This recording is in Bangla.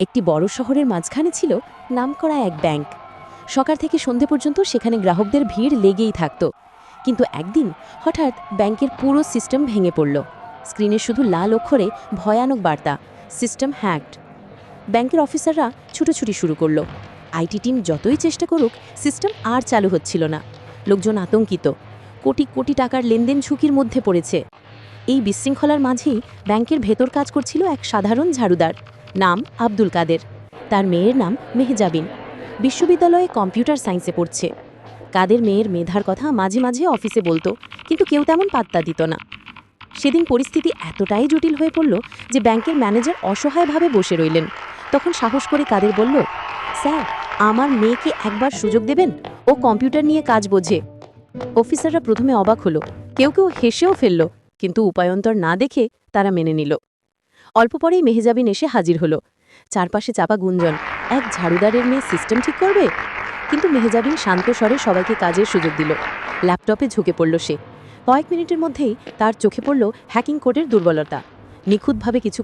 একটি বড় শহরের মাঝখানে ছিল নামকরা এক ব্যাংক। সকাল থেকে সন্ধে পর্যন্ত সেখানে গ্রাহকদের ভিড় লেগেই থাকত। কিন্তু একদিন হঠাৎ ব্যাংকের পুরো সিস্টেম ভেঙে পড়ল। স্ক্রিনে শুধু লাল অক্ষরে ভয়ানক বার্তা, সিস্টেম হ্যাকড ব্যাংকের অফিসাররা ছুটোছুটি শুরু করল। আইটি টিম যতই চেষ্টা করুক, সিস্টেম আর চালু হচ্ছিল না। লোকজন আতঙ্কিত। কোটি কোটি টাকার লেনদেন ঝুঁকির মধ্যে পড়েছে। এই বিশৃঙ্খলার মাঝেই ব্যাংকের ভেতর কাজ করছিল এক সাধারণ ঝাড়ুদার। নাম আব্দুল কাদের। তার মেয়ের নাম মেহজাবিন। বিশ্ববিদ্যালয়ে কম্পিউটার সায়েন্সে পড়ছে। কাদের মেয়ের মেধার কথা মাঝে মাঝে অফিসে বলতো, কিন্তু কেউ তেমন পাত্তা দিত না। সেদিন পরিস্থিতি এতটাই জটিল হয়ে পড়ল যে ব্যাংকের ম্যানেজার অসহায়ভাবে বসে রইলেন। তখন সাহস করে কাদের বলল, স্যার, আমার মেয়েকে একবার সুযোগ দেবেন? ও কম্পিউটার নিয়ে কাজ বোঝে। অফিসাররা প্রথমে অবাক হলো। কেউ কেউ হেসেও ফেলল, কিন্তু উপায়ন্তর না দেখে তারা মেনে নিল। অল্প পরেই মেহেজাবিন এসে হাজির হলো। চারপাশে চাপা গুঞ্জন, এক ঝাড়ুদারের মেয়ে সিস্টেম ঠিক করবে? কিন্তু মেহেজাবিন শান্ত স্বরে সবাইকে কাজের সুযোগ দিল। ল্যাপটপে ঝুঁকে পড়ল সে। কয়েক মিনিটের মধ্যেই তার চোখে পড়ল হ্যাকিং কোডের দুর্বলতা। নিখুঁতভাবে কিছু